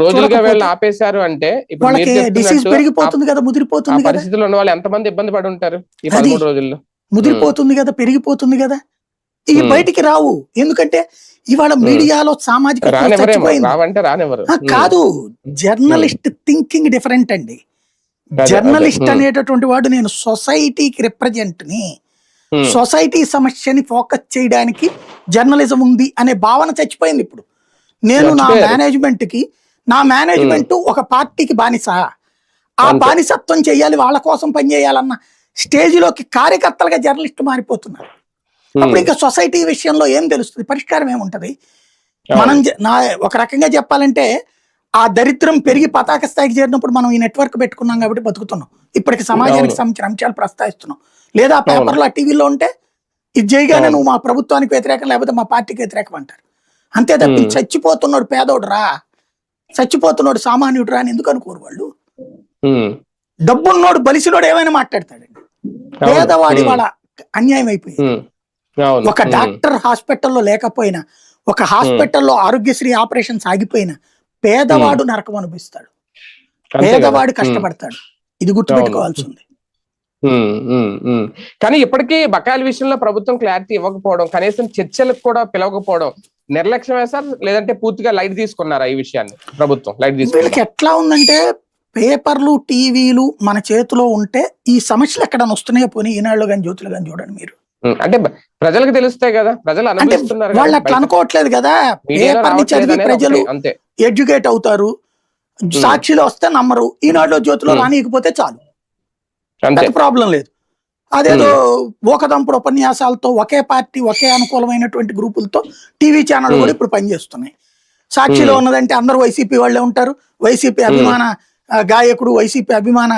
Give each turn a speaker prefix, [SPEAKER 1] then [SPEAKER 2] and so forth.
[SPEAKER 1] రోజులుగా వీళ్ళు ఆపేశారు అంటే ఇప్పుడు
[SPEAKER 2] డిసీజ్ పెరిగిపోతుంది కదా ముదిరిపోతుంది కదా
[SPEAKER 1] పరిస్థితుల్లో ఉన్న వాళ్ళు ఎంతమంది ఇబ్బంది పడి ఉంటారు ఈ పదమూడు రోజుల్లో
[SPEAKER 2] ముదిరిపోతుంది కదా పెరిగిపోతుంది కదా ఇవి. బయటికి రావు ఎందుకంటే ఇవాళ మీడియాలో సామాజిక. కాదు జర్నలిస్ట్ థింకింగ్ డిఫరెంట్ అండి. జర్నలిస్ట్. అనేటటువంటి వాడు నేను సొసైటీకి
[SPEAKER 1] రిప్రజెంట్ని.
[SPEAKER 2] సొసైటీ సమస్యని ఫోకస్ చేయడానికి జర్నలిజం ఉంది అనే భావన చచ్చిపోయింది ఇప్పుడు నేను నా. మేనేజ్మెంట్కి నా మేనేజ్మెంట్ ఒక పార్టీకి బానిస ఆ. బానిసత్వం చేయాలి వాళ్ళ కోసం పనిచేయాలన్న స్టేజ్లోకి కార్యకర్తలుగా జర్నలిస్ట్ మారిపోతున్నారు. అప్పుడు ఇంకా సొసైటీ విషయంలో ఏం తెలుస్తుంది పరిష్కారం ఏముంటది. మనం నా ఒక రకంగా చెప్పాలంటే ఆ దరిద్రం పెరిగి పతాక స్థాయికి చేరినప్పుడు మనం ఈ నెట్వర్క్ పెట్టుకున్నాం కాబట్టి బతుకుతున్నాం ఇప్పటికి సమాజానికి. సంబంధించిన అంశాలు ప్రస్తావిస్తున్నాం లేదా పేపర్లో ఆ టీవీలో ఉంటే ఇది చేయగానే. నువ్వు మా ప్రభుత్వానికి వ్యతిరేకం లేకపోతే మా పార్టీకి వ్యతిరేకం అంటారు అంతే తప్పి. చచ్చిపోతున్నాడు పేదోడు రా చచ్చిపోతున్నాడు సామాన్యుడు రా అని ఎందుకు అనుకోరు వాళ్ళు. డబ్బున్నోడు బలిసినోడు ఏమైనా మాట్లాడతాడండి. పేదవాడి. వాళ్ళ అన్యాయం అయిపోయింది. ఒక. డాక్టర్ హాస్పిటల్లో లేకపోయినా ఒక హాస్పిటల్లో ఆరోగ్యశ్రీ ఆపరేషన్ సాగిపోయినా పేదవాడు నరకం అనుభవిస్తాడు. పేదవాడు. కష్టపడతాడు ఇది గుర్తుపెట్టుకోవాల్సి ఉంది.
[SPEAKER 1] కానీ ఇప్పటికీ బకాయిల విషయంలో ప్రభుత్వం క్లారిటీ ఇవ్వకపోవడం కనీసం చర్చలకు కూడా పిలవకపోవడం నిర్లక్ష్యమే సార్? లేదంటే పూర్తిగా లైట్ తీసుకున్నారా ఈ విషయాన్ని ప్రభుత్వం? లైట్
[SPEAKER 2] వీళ్ళకి
[SPEAKER 1] తీసుకున్నారు
[SPEAKER 2] ఎట్లా ఉందంటే పేపర్లు టీవీలు మన చేతిలో ఉంటే ఈ సమస్యలు ఎక్కడ వస్తున్నాయో పోనీ ఈనాళ్ళు కానీ జ్యోతులు కానీ చూడండి మీరు.
[SPEAKER 1] అంటే ప్రజలకు తెలుస్తాయి కదా? ప్రజలు
[SPEAKER 2] అంటే
[SPEAKER 1] అనుభవిస్తున్నారు కదా?
[SPEAKER 2] వాళ్ళు అట్లా. అనుకోవట్లేదు కదా?
[SPEAKER 1] మీడియాలో
[SPEAKER 2] పేపర్ని
[SPEAKER 1] రావట్లేదు
[SPEAKER 2] చదివి
[SPEAKER 1] అనేది
[SPEAKER 2] ప్రజలు
[SPEAKER 1] ఒకటి, అంతే.
[SPEAKER 2] ఎడ్యుకేట్ అవుతారు. సాక్షిలో వస్తే నమ్మరు. ఈనాడులో జ్యోతిలో. రానియకపోతే చాలు.
[SPEAKER 1] అంతే.
[SPEAKER 2] పెద్ద ప్రాబ్లం లేదు. అదేదో ఓకదంపుడు ఉపన్యాసాలతో ఒకే పార్టీ ఒకే అనుకూలమైనటువంటి గ్రూపులతో టీవీ ఛానల్. కూడా ఇప్పుడు పనిచేస్తున్నాయి సాక్షిలో. ఉన్నదంటే అందరూ వైసీపీ వాళ్ళే ఉంటారు వైసీపీ అభిమాన గాయకుడు వైసీపీ అభిమాన